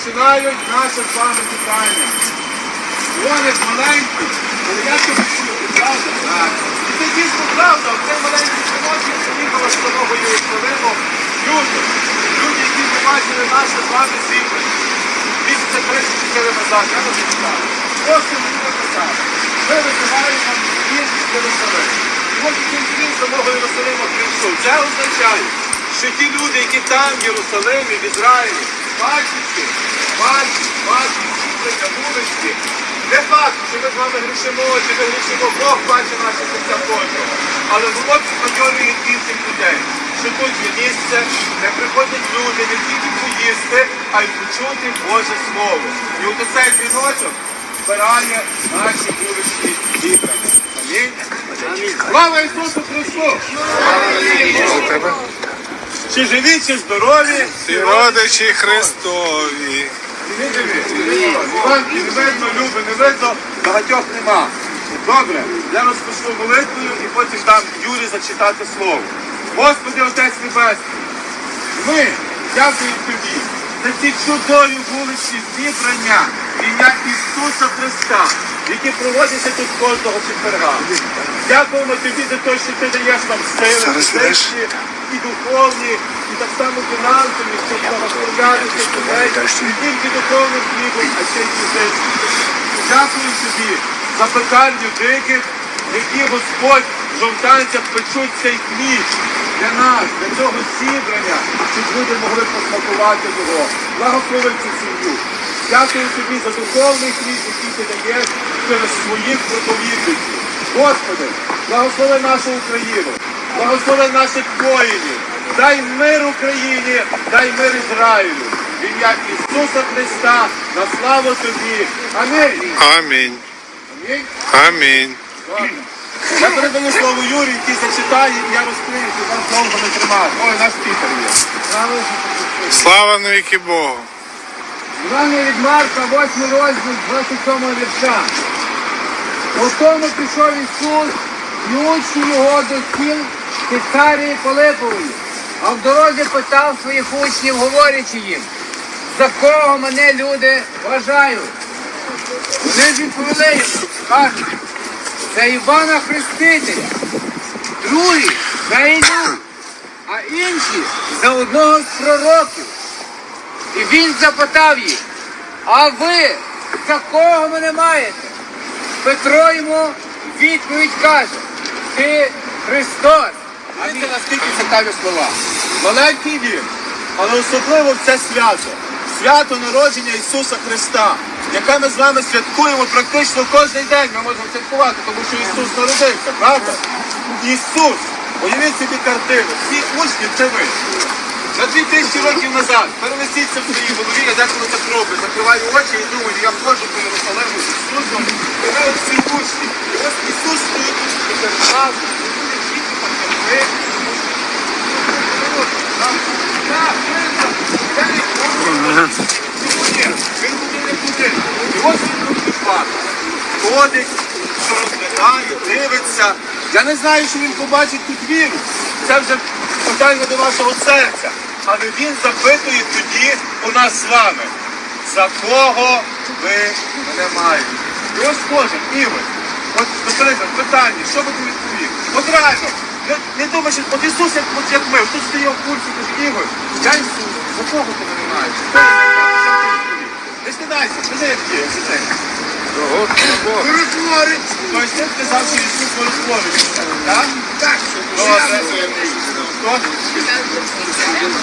починають наше з вами питання. Вони маленькі, але я тобі чую, правда? Так. І це дійсно правда, оцей маленький синочок приїхала з самого Єрусалиму. Люди, люди, які побачили наше з вами зібрання. Місяця 34 назад, я вам читаю. Просто мені написали. Ми висуваємо він з Єрусалиму. І от яким він самого Єрусалима прийшов. Це означає, що ті люди, які там, в Єрусалимі, в Ізраїлі, бачачи, бачать, бачать зіблення вулиці, не факт, що ми з вами грішимо, чи не грішимо, Бог бачить наші серця кожного. Але Бог підбадьорює інших людей, що тут є місце, де приходять люди не тільки поїсти, а й почути Боже Слово. І от оцей дзвіночок збирає наші вуличні зібрання. Амінь. Слава Ісусу Христу! Чи живі, чи здорові, І родичі Христові. не живі. Іванки не видно, Люби, не видно, багатьох нема. Добре, я розпочну молитвою і потім дам Юрі зачитати слово. Господи, Отець Небесний, ми дякуємо Тобі за ці чудові вуличні зібрання ім'я Ісуса Христа, які проводяться тут кожного четверга. Дякуємо Тобі за те, що Ти даєш нам сили, Зараз і духовні, і так само фінансові, щоб благословляти людей, не тільки духовним хлібом, а ще й фізичним. Дякую тобі за пекарню диких, які Господь в жовтанцях печуть цей хліб для нас, для цього зібрання, щоб люди могли посмакувати його. Благослови цю сім'ю. Дякую тобі за духовний хліб, який ти даєш через своїх проповідників. Господи, благослови нашу Україну, благослови наших воїнів. Дай мир Україні, дай мир Ізраїлю. В ім'я Ісуса Христа, на славу тобі. Амінь. Амінь. Амінь. Амінь. Добре. Я передаю слово Юрію, який зачитає, і я розкрию, щоб вас довго не тримати. Ой, наш Пітер є. Слава навіки Богу. Івана від Марка, 8 розділ, 27 вірша. Тому пішов Ісус і учні його до сіл Кесарії Пилипової. А в дорозі питав своїх учнів, говорячи їм, за кого мене люди вважають. Вони відповіли йому, кажуть, за Івана Хрестителя, другі за Ілю, а інші за одного з пророків. І він запитав їх, а ви за кого мене маєте? Петро йому відповідь каже, ти Христос. Знаєте, наскільки цікаві слова? Маленький він, але особливо це свято. Свято народження Ісуса Христа, яке ми з вами святкуємо практично кожен день. Ми можемо святкувати, тому що Ісус народився, правда? Ісус, уявіть собі картину, всі учні це ви. За дві тисячі років назад перенесіться в своїй голові, я деколи так роблю, закриваю очі і думаю, я входжу по Єрусалиму з Ісусом, і навіть всі учні. І ось Ісус стоїть і каже, нас, ви діти, так як ви, Він буде не буде. І ось він пішла. Ходить, що розглядає, дивиться. Я не знаю, що він побачить тут віру. Це вже питання до вашого серця. Але він запитує тоді у нас з вами, за кого ви мене маєте. І ось кожен, Ігор, от, наприклад, питання, що би ти відповів? Реально, не, не думай, що от Ісус, як, от як ми, тут стояв в курсі, каже, Ігор, я Ісус, за кого ти мене маєш? Не стидайся, скажи, як є, сиди. Миротворець! Тобто ти сказав, Ісус миротворець.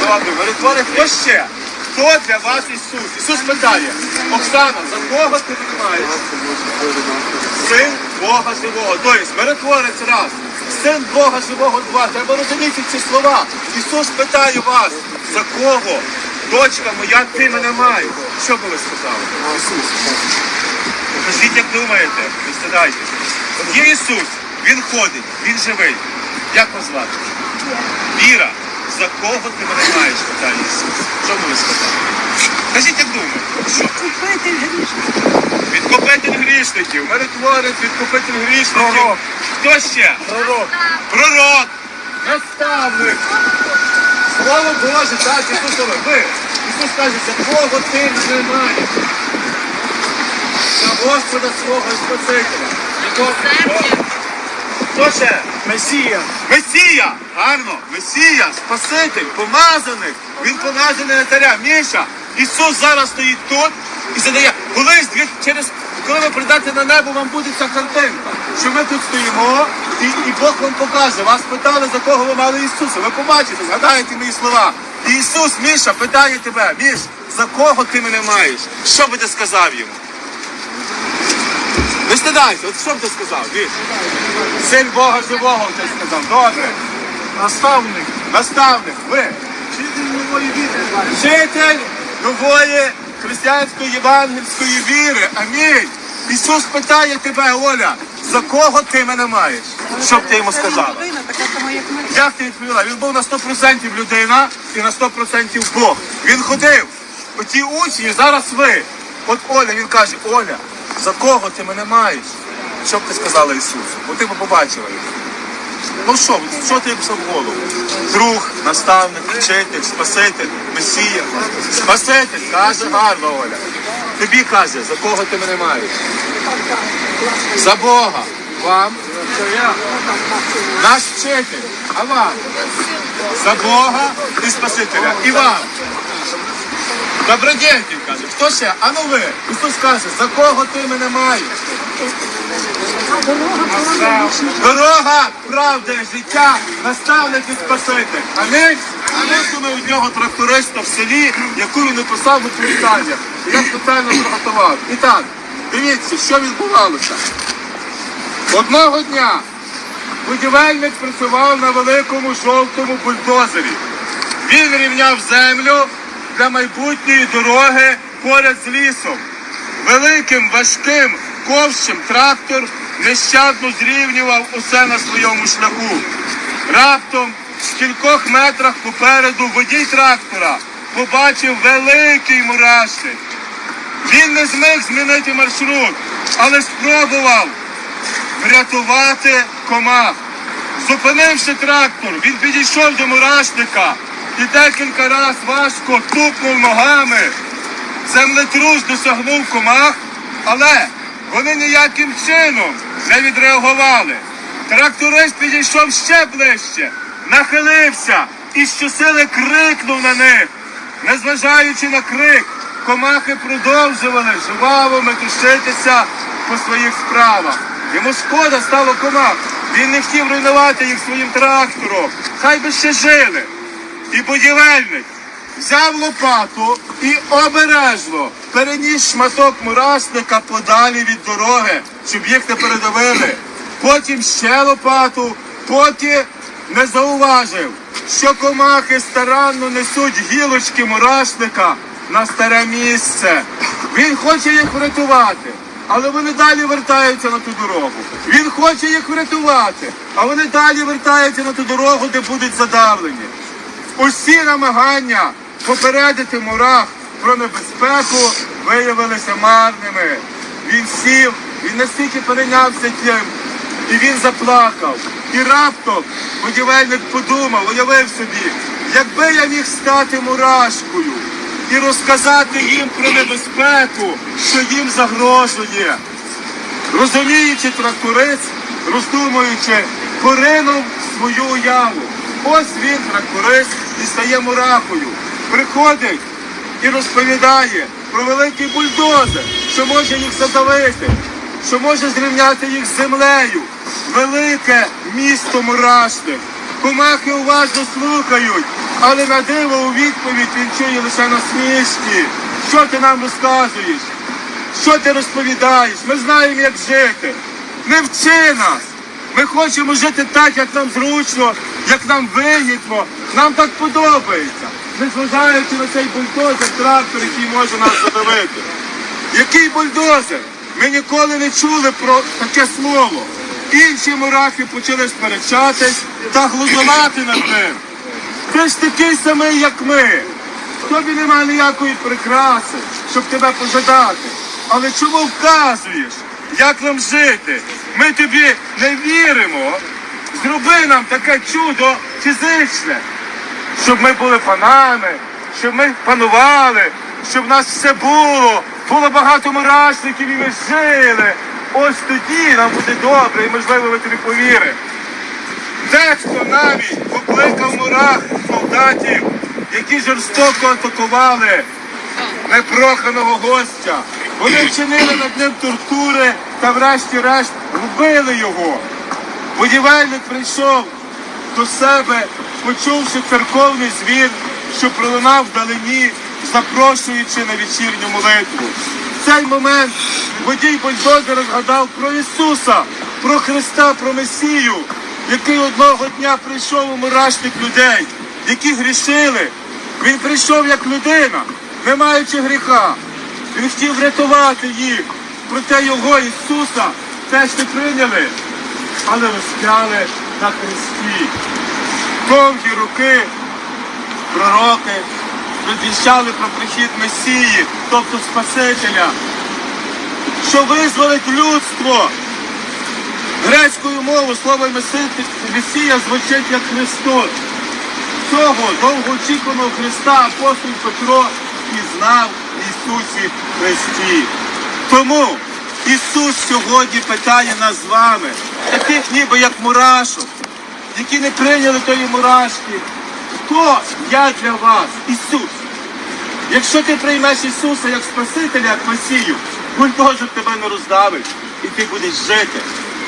Добре. Миротворець, хто ще? Хто для вас Ісус? Ісус питає, Оксана, за кого ти мене маєш? Син Бога живого. Тобто миротворець раз. Син Бога живого два. Треба розуміти ці слова. Ісус питає вас, за кого? Дочка моя, ти мене маєш. Що би ви сказали? Ісус. Кажіть, як думаєте, не. От є Ісус, Він ходить, Він живий. Як вас звати? Віра. За кого ти мене маєш, питає Ісус. Що ви сказали? Кажіть, як думаєте? Що? Відкупитель грішників, миротворець, відкупитель грішників. Пророк. Хто ще? Пророк. Пророк. Наставник. Слава Боже, так, Ісусове, ви Ісус каже, за кого ти мене маєш? Господа свого Спасителя. Хто ще? Месія. Месія! Гарно! Месія, Спаситель, помазаний. Він помазаний на царя. Міша, Ісус зараз стоїть тут і задає, колись через коли ви прийдете на небо, вам буде ця картинка. Що ми тут стоїмо, і, і Бог вам покаже. Вас питали, за кого ви мали Ісуса. Ви побачите, згадаєте мої слова. І Ісус, Міша, питає тебе, Міш, за кого ти мене маєш? Що би ти сказав йому? Не стидайся, от що б ти сказав, Міш? Син Бога живого ти сказав. Добре. Наставник. Наставник, ви. Вчитель нової віри. Вчитель нової християнської євангельської віри. Амінь. Ісус питає тебе, Оля, за кого ти мене маєш? Що б ти йому сказала? Як ти відповіла? Він був на 100% людина і на 100% Бог. Він ходив. Оті учні, зараз ви. От Оля, він каже, Оля, за кого ти мене маєш? Що б ти сказала Ісусу? Бо ти б побачила його. Ну що, що ти писав в голову? Друг, наставник, вчитель, спаситель, месія. Спаситель, каже гарно, Оля. Тобі каже, за кого ти мене маєш? За Бога. Вам? Наш вчитель. А вам? За Бога і Спасителя. І вам. Добродетель, каже. Хто ще? А ну ви. Ісус каже, за кого ти мене маєш? Дорога, правда, життя, наставник і спаситель. Амінь. Ми у нього тракториста в селі, яку він написав у Твітаннях. Я спеціально приготував. І так, дивіться, що відбувалося. Одного дня будівельник працював на великому жовтому бульдозері. Він рівняв землю для майбутньої дороги поряд з лісом. Великим важким ковшем трактор нещадно зрівнював усе на своєму шляху. Раптом в кількох метрах попереду водій трактора побачив великий мурашник. Він не зміг змінити маршрут, але спробував врятувати комах. Зупинивши трактор, він підійшов до мурашника і декілька разів важко тупнув ногами. Землетрус досягнув комах, але вони ніяким чином не відреагували. Тракторист підійшов ще ближче, нахилився і щосили крикнув на них. Незважаючи на крик, комахи продовжували жваво метушитися по своїх справах. Йому шкода стало комах. Він не хотів руйнувати їх своїм трактором. Хай би ще жили. І будівельник взяв лопату і обережно переніс шматок мурасника подалі від дороги, щоб їх не передавили. Потім ще лопату, поки не зауважив, що комахи старанно несуть гілочки мурашника на старе місце. Він хоче їх врятувати. Але вони далі вертаються на ту дорогу. Він хоче їх врятувати, а вони далі вертаються на ту дорогу, де будуть задавлені. Усі намагання попередити мурах про небезпеку виявилися марними. Він сів, він настільки перейнявся тим, і він заплакав. І раптом будівельник подумав, уявив собі, якби я міг стати мурашкою і розказати їм про небезпеку, що їм загрожує. Розуміючи тракторист, роздумуючи, поринув свою уяву. Ось він, тракторист, і стає мурахою. Приходить і розповідає про великий бульдозер, що може їх задавити, що може зрівняти їх з землею. Велике місто мурашник. Комахи уважно слухають, але на диво у відповідь він чує лише насмішки. Що ти нам розказуєш? Що ти розповідаєш? Ми знаємо, як жити. Не вчи нас. Ми хочемо жити так, як нам зручно, як нам вигідно. Нам так подобається. Незважаючи на цей бульдозер, трактор, який може нас задавити. Який бульдозер? Ми ніколи не чули про таке слово. Інші мурахи почали сперечатись та глузувати над ним. Ти ж такий самий, як ми. Тобі немає ніякої прикраси, щоб тебе пожадати. Але чому вказуєш, як нам жити? Ми тобі не віримо. Зроби нам таке чудо фізичне, щоб ми були панами, щоб ми панували, щоб в нас все було, було багато мурашників і ми жили. Ось тоді нам буде добре, і можливо ви тобі повірите. Дехто навіть покликав мурах солдатів, які жорстоко атакували непроханого гостя. Вони вчинили над ним тортури та врешті-решт вбили його. Будівельник прийшов до себе, почувши церковний звін, що пролунав вдалині, запрошуючи на вечірню молитву. В цей момент водій бульдозера згадав про Ісуса, про Христа, про Месію, який одного дня прийшов у мурашник людей, які грішили. Він прийшов як людина, не маючи гріха. Він хотів врятувати їх. Проте його Ісуса теж не прийняли, але розп'яли на хресті. Довгі роки пророки звіщали про прихід Месії, тобто Спасителя, що визволить людство. Грецькою мовою слово Месія звучить як Христос. Цього довгоочікуваного Христа апостол Петро пізнав в Ісусі Христі. Тому Ісус сьогодні питає нас з вами, таких ніби як мурашок, які не прийняли тої мурашки. Хто я для вас? Ісус. Якщо ти приймеш Ісуса як Спасителя, як Месію, бульдозер тебе не роздавить і ти будеш жити.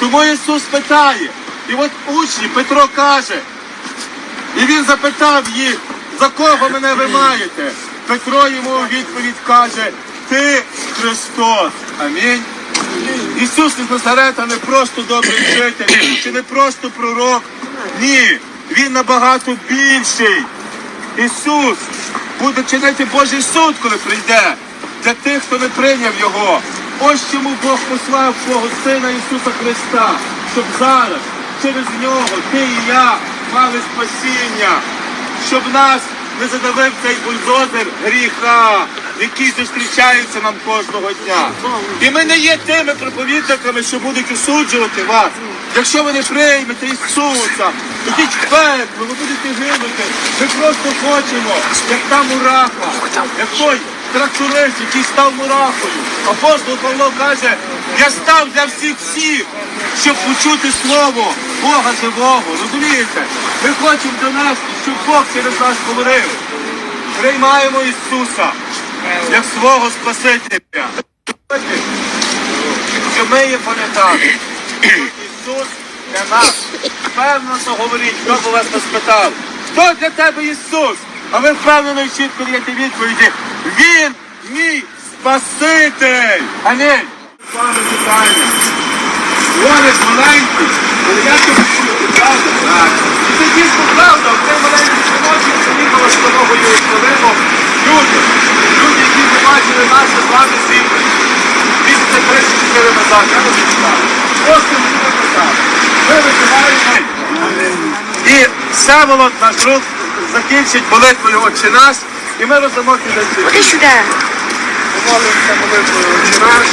Тому Ісус питає. І от учні Петро каже, і він запитав їх, за кого мене ви маєте? Петро йому у відповідь каже, ти Христос. Амінь. Ісус із Назарета не просто добрий вчитель, чи не просто пророк. Ні, Він набагато більший. Ісус буде чинити Божий суд, коли прийде для тих, хто не прийняв Його. Ось чому Бог послав свого Сина Ісуса Христа, щоб зараз через нього ти і я мали спасіння, щоб нас не задавив цей бульдозер гріха, який зустрічається нам кожного дня. І ми не є тими проповідниками, що будуть осуджувати вас. Якщо ви не приймете Ісуса, ідіть в пекло, ви будете гинути. Ми просто хочемо, як та мураха, як той тракторист, який став мурахою. Апостол Павло каже, я став для всіх всіх, щоб почути слово Бога живого. Розумієте? Ми хочемо донести, щоб Бог через нас говорив. Приймаємо Ісуса як свого Спасителя. Що ми є пам'ятали. Ісус для нас. Певно, що говорить, хто б вас не спитав. Хто для тебе Ісус? А ви впевнено і чітко даєте відповіді. Він мій Спаситель. Амінь. Вітання. Вони ж маленькі, але я тобі чую, правда? Так. І це дійсно правда, в цей маленький синочок приїхала з самого Єрусалиму люди. Люди, які не бачили наше з вами світло. Місяця 34 назад, я не Просто мені. Ми виживаємо. І Всеволод, наш друг, закінчить молитвою Отче наш, і ми роздамо кінці. Ходи сюди. Помолимося молитвою Отче наш.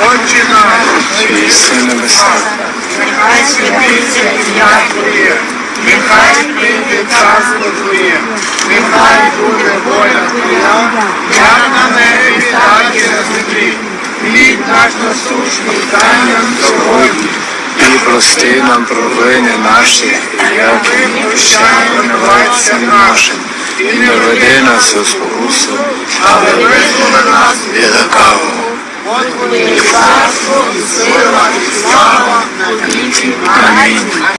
Отче наш, Що на небесах, Нехай святиться ім'я Твоє, Нехай прийде царство Твоє, нехай буде воля Твоя, як на небі, так і на землі хліб наш насущний дай нам сьогодні. І прости нам провини наші, як ми прощаємо невадцям нашим, і не веди нас у спокусу, але визволи нас від лукавого. От коли царство, і сила, і слава на віки. Амінь.